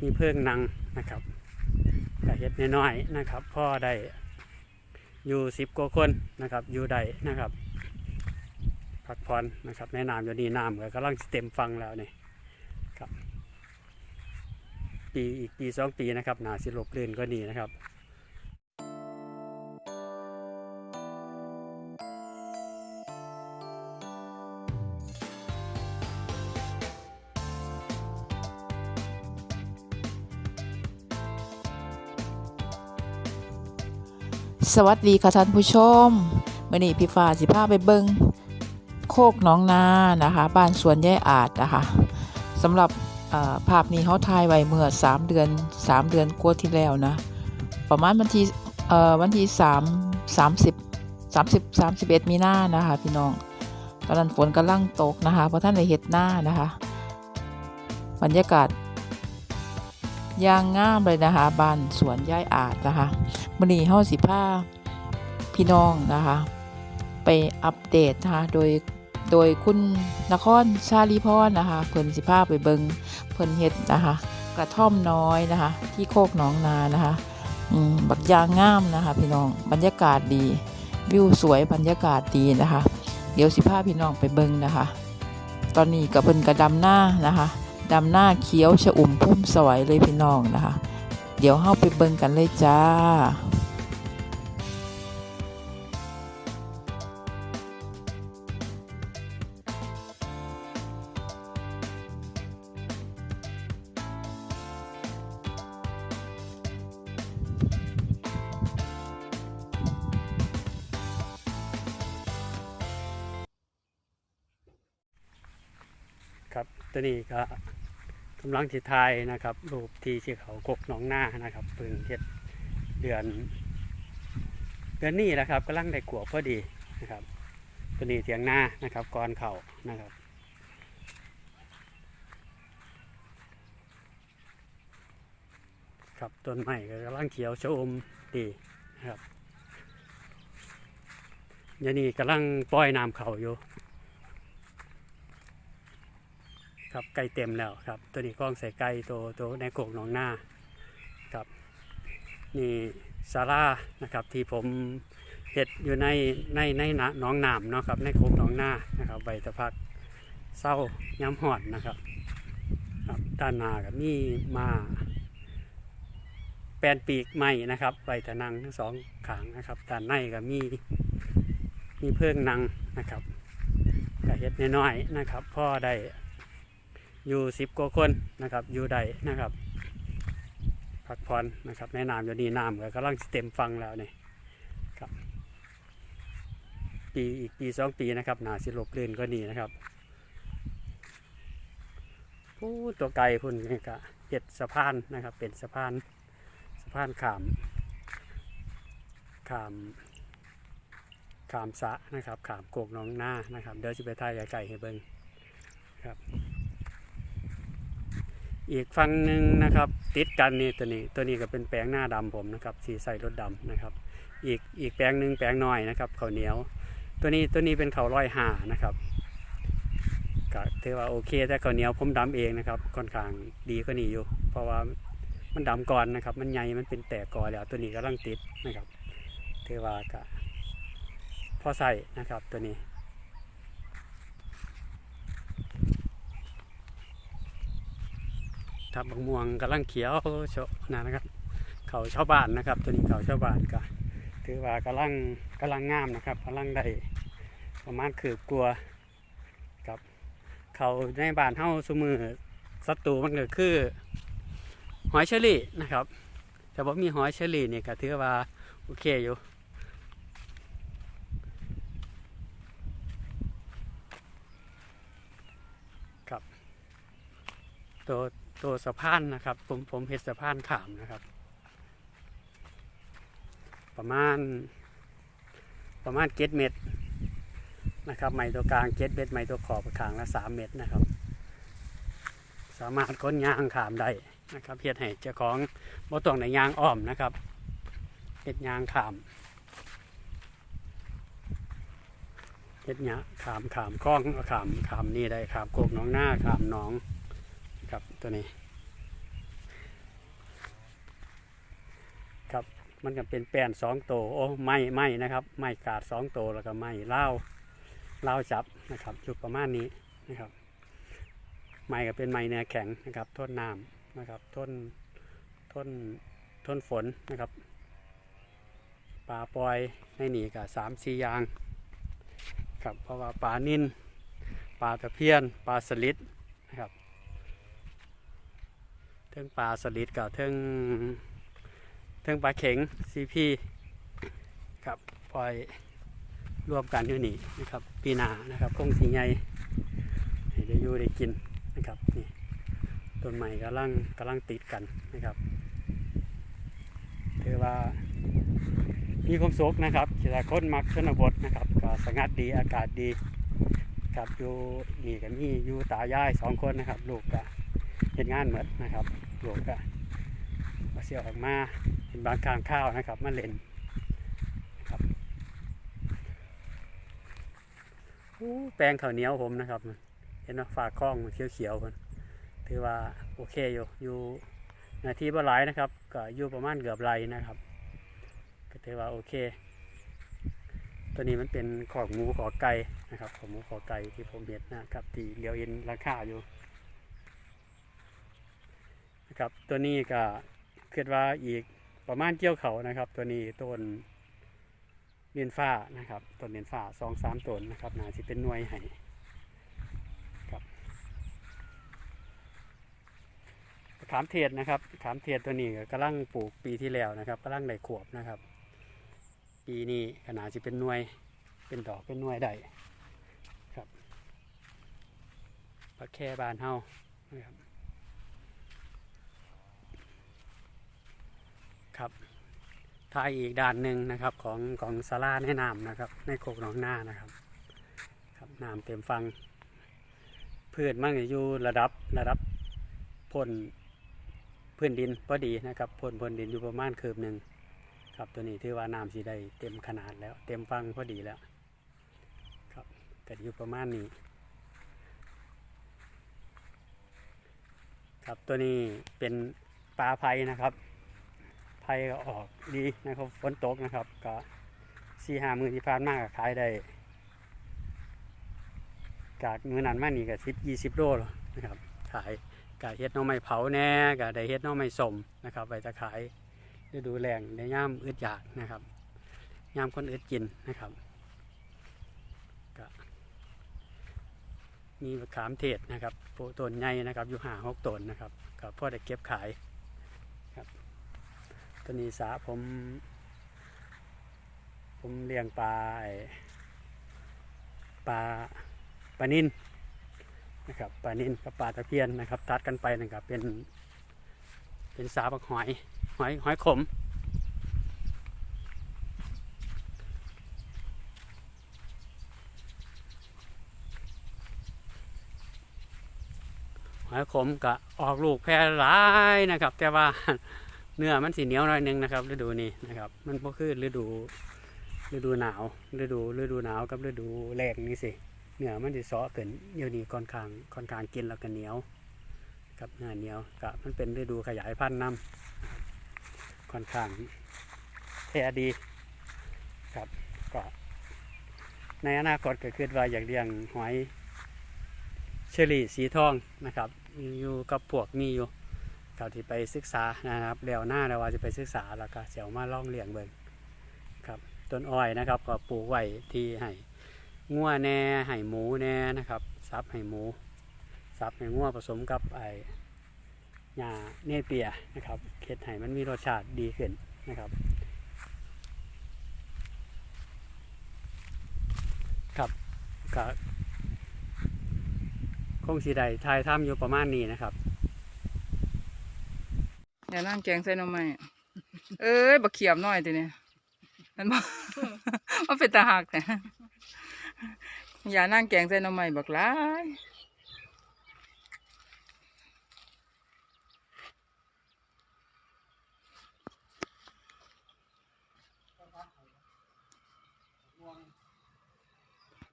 มีเพิ่งนังนะครับก็เฮ็ดน้อยๆนะครับ พ่อได้อยู่สิบกว่าคนนะครับ อยู่ได้นะครับพักผ่อนนะครับแม่น้ำอยู่นี่น้ำก็กำลังเต็มฟังแล้วนี่ครับ ปีอีกปีสองปีนะครับนาสิลบลื่นก็นี่นะครับ สวัสดีค่ะท่านผู้ชมมื่อนี้พี่ฟ้าสิพาไปเบิงโคกน้องนานะคะบ้านสวนยายอาจนะคะสำหรับภาพนี้เขาถ่ายไว้เมื่อ 3 เดือน 3 เดือนกว่าที่แล้วนะ ประมาณวันที่วันที่3 30 30 31 มีหน้านะคะพี่น้องตอนนั้นฝนกำลังตกนะคะเพราะท่านในเห็ดหน้านะคะ บรรยากาศยางงามเลยนะคะบ้านสวนยายอาจนะคะ มื่อนี้เฮาสิพาพี่น้องนะคะ ไปอัปเดตนะคะโดยโดยคุณนครชาลีพรนะคะ เพิ่นสิพาไปเบิงเพิ่นเฮ็ดนะคะ กระท่อมน้อยนะคะ ที่โคกหนองนานะคะบักยางงามนะคะ พี่น้องบรรยากาศดี วิวสวยบรรยากาศดีนะคะ เดี๋ยวสิพาพี่น้องไปเบิงนะคะ ตอนนี้กับเพิ่นกระดำหน้านะคะดำหน้าเขียวชะอุ่มพุ่มสวยเลยพี่น้องนะคะ เดี๋ยวเฮาไปเบิ่งกันเลยจ้าครับตัวนี้ก็ กำลังทิทายนะครับ รูปที่ที่เขากกหนองหน้านะครับเพิ่งเฮ็ดเดือน เดือนนี้แหละครับกำลังได้ขวบพอดีนะครับตัวนี้เถียงหน้านะครับก่อนเขานะครับครับต้นไม้ก็กำลังเขียวชโอมดีนะครับเดี๋ยวนี้กำลังปล่อยน้ำเข่าอยู่ ครับไก่เต็มแล้วครับ ตัวนี้กล้องใส่ไก่ตัวตัวในโกกหนองหน้าครับนี่ซาร่านะครับที่ผมเห็ดอยู่ในในในนหน้องน้ำเนาะครับในโกกหนองหน้านะครับใบตะพักเศร้าย้ำหอดนะครับครับด้านหน้ากับมีมาแปลนปีกใหม่นะครับใบตะนังทั้งสองขางนะครับด้านในก็มีมีเพิ่งนังนะครับก็เห็ดน้อยๆนะครับพ่อได้ อยู่สิบกว่าคนนะครับ อยู่ได้นะครับพักผ่อนนะครับแม่น้ำอยู่นี่น้ำก็กำลังเต็มฟังแล้วนี่ครับปีอีกปีสองปีนะครับนาสิลบลื่นก็นี่นะครับผู้ตัวไกลพุ่นนี่ก็เห็ดสะพานนะครับ เป็นสะพานสะพานขามขามขามสะนะครับขามโกกน้องหน้านะครับ เดี๋ยวจะไปถ่ายไก่ให้เบิ้งครับ อีกฝั่งหนึ่งนะครับ ติดกันนี่ตัวนี้ตัวนี้ก็เป็นแปลงหน้าดำผมนะครับ สีใส่รถดำนะครับ อีกอีกแปลงหนึ่งแปลงน้อยนะครับเขาเหนียว ตัวนี้ตัวนี้เป็นเขาร้อยห่านะครับก็ถือว่าโอเคแต่ข้าวเหนียวผมดำเองนะครับค่อนข้างดีก็นี่อยู่ เพราะว่ามันดำก่อนนะครับ มันใหญ่มันเป็นแตกกอแล้ว ตัวนี้ก็ลังติดนะครับถือว่าก็พอใส่นะครับตัวนี้ ทับบางม่วงกำลังเขียวโชะนะครับ เขาชาวบ้านนะครับ ตัวนี้เขาชาวบ้านก็ถือว่ากำลังกำลังงามนะครับกำลังได้ประมาณคืบกลัวกับ เขาในบ้านเฮาสมือศัตรูมันก็คือ หอยเชอรี่นะครับ แต่ว่ามีหอยเชอรี่เนี่ยก็ถือว่าโอเคอยู่ครับตัว ตัวสะพานนะครับ ผมผมเห็ดสะพานขามนะครับ ประมาณ ประมาณเจ็ดเมตรนะครับไม้ตัวกลางเจ็ดเมตรไม้ตัวขอบขางละสามเมตรนะครับ สามารถค้นยางขามได้นะครับเพียรให้เจ้าของบ่ต้องในยางอ้อมนะครับเห็ดยางขามเห็ดยางขามขามคล้องขามขามนี่ได้ขามโกกน้องหน้าขามน้อง ครับตัวนี้ ครับมันก็เป็นแปนสองโตโอ้ไม่ไม่นะครับ ไม่กาดสองโตแล้วก็ไม่เล่าเล่าจับนะครับจุดประมาณนี้นะครับไม่ก็เป็นไม้เนื้อแข็งนะครับทนน้ำนะครับทนทนทนฝนนะครับปลาปล่อยในหนีกับสามสี่ยางครับเพราะว่าปลานิ่นปลาตะเพียนปลาสลิดนะครับ เทิงปลาสลิดกับเทิงเทิงปลาเข็งซีพีครับปล่อยรวมกันอยู่นี่นะครับปีนานะครับคงสีใหญ่ให้ได้อยู่ได้กินนะครับนี่ต้นใหม่กำลังกำลังติดกันนะครับถือว่ามีความสุขนะครับแต่คนมักชนบทนะครับก็สงัดดีอากาศดีครับอยู่นี่กันนี่อยู่ตายายสองคนนะครับ ลูกก็เห็นงานเหมือนนะครับลูกก็มาเสียออกมาเป็นบางกางข้าวนะครับมาเล่นครับแปลงข้าวเหนียวผมนะครับเห็นว่าฝากคล้องเขียวๆมันถือว่าโอเคอยู่อยู่นาทีบ่หลายนะครับ ก็อยู่ประมาณเกือบไรนะครับ ก็ถือว่าโอเค ตัวนี้มันเป็นขอกหมูขอไก่นะครับขอกหมูขอไก่ที่ผมเห็นนะครับ ที่เลี้ยวเอ็นราคาอยู่ ครับตัวนี้ก็คิดว่าอีกประมาณเกี่ยวเขานะครับ ตัวนี้ต้นเนียนฟ้านะครับต้นเนียนฟ้าสองสามต้นนะครับน่าจะเป็นหน่วยให้ครับขามเทศนะครับขามเทศตัวนี้ก็กำลังปลูกปีที่แล้วนะครับกำลังได้ขวบนะครับ ปีนี้ขนาดจะเป็นหน่วยเป็นดอกเป็นหน่วยได้ครับปลาแค่บานเฮานะครับ ครับทายอีกด้านหนึ่งนะครับของของสาราแนะนำนะครับ ในโคกหนองหน้านะครับ ครับน้ำเต็มฟัง พืชมั่งอยู่ระดับระดับพ้นพื้นดินพอดีนะครับพ้นพ้นดินอยู่ประมาณคืบหนึ่งครับตัวนี้ถือว่าน้ำสีได้เต็มขนาดแล้ว เต็มฟังพอดีแล้วครับก็อยู่ประมาณนี้ ครับตัวนี้เป็นปลาไผ่นะครับ ผ่ก็ออกดีนะครับฝนตกนะครับ ก็สี่ห้ามือที่ผ่านมากก็ขายได้ จากมือนั้นมากนี่ก็สิบยี่สิบโลแล้วนะครับ ขายกะเฮ็ดน้องไม้เผาแน่กะได้เฮ็ดน้องไม้สมนะครับไปจะขายฤดูแรงในย่ามอึดอยากนะครับย่ามคนอึดกินนะครับก็มีขามเทศนะครับโปรต้นใหญ่นะครับ อยู่ห่าหกต้นนะครับก็พ่อได้เก็บขาย ตัวนี้สาผม ผมเลี้ยงปลาปลาปลานินนะครับปลานินกับปลาตะเพียนนะครับ ตัดกันไปนะครับเป็น เป็นสาบักหอยหอยหอยขมหอยขมก็ออกลูกแพร่หลายนะครับ แต่ว่า เนื้อมันสีเหนียวหน่อยหนึงนะครับ ฤดูนี้นะครับ มันก็คือฤดูฤดูหนาวฤดูฤดูหนาวกับฤดูแรงนี่สิเนื้อมันจะซอเกินเดี๋ยวนี้ค่อนข้างค่อนข้างกินแล้วก็เหนียวครับเนื้อเหนียวก็มันเป็นฤดูขยายพันธุ์น้ำค่อนข้างแท้ดีครับก็ในอนาคตก็คิดว่าอยากเลี้ยงหอยเชอรี่สีทองนะครับอยู่กับพวกมีอยู่ เขาที่ไปศึกษานะครับแล้วหน้าแล้วว่าจะไปศึกษาแล้วก็เสียวมาล่องเลี้ยงเบิ่งครับต้นอ้อยนะครับก็ปลูกไว้ที่ให้งัวแน่ให้หมูแน่นะครับซับให้หมูซับให้งัวผสมกับไอหญ้าเนเปียนะครับเค็ดให้มันมีรสชาติดีขึ้นนะครับครับก็คงสีใดทายถ้ำอยู่ประมาณนี้นะครับ อย่านั่งแกงใส่น้อไม้เอ้ยบักเขียบน้อยตีเนี่ยมันบ่มันเป็นตาหักแต่อย่านั่งแกงใส่น้อไม้บักไลาย